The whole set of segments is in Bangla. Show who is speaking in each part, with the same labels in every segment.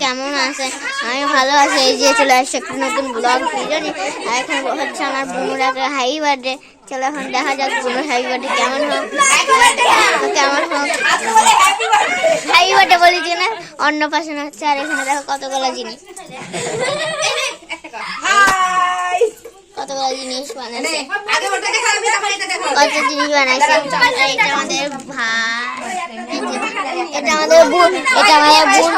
Speaker 1: কেমন আছে? আমি ভালো আছি। এই যে চলে আসছে একটা নতুন ব্লগ ভিডিও আর এখন হচ্ছে আমার হাই বার্থডে চলো এখন দেখা যাক বোনের হাই বার্থডে কেমন হোক। কেমন হোক। হাই বার্থডে না, অন্য পাশে হচ্ছে। আর এখানে দেখো কতগুলো জিনিস। কতগুলো জিনিস বানাচ্ছে কত জিনিস বানাইছে? এটা আমাদের ভাত। এটা আমাদের বোন এটা আমাদের বোন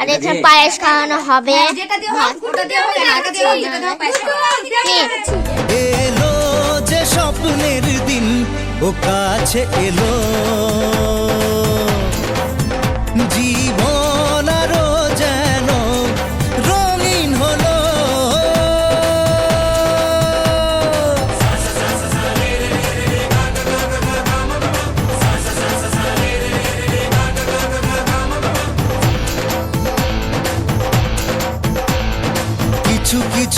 Speaker 1: আর এখানে পায়েস খাওয়ানো হবে। কি?
Speaker 2: এলো যে স্বপ্নের দিন ও কাছে এলো।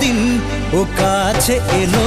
Speaker 2: দিন ও কাছে এলো।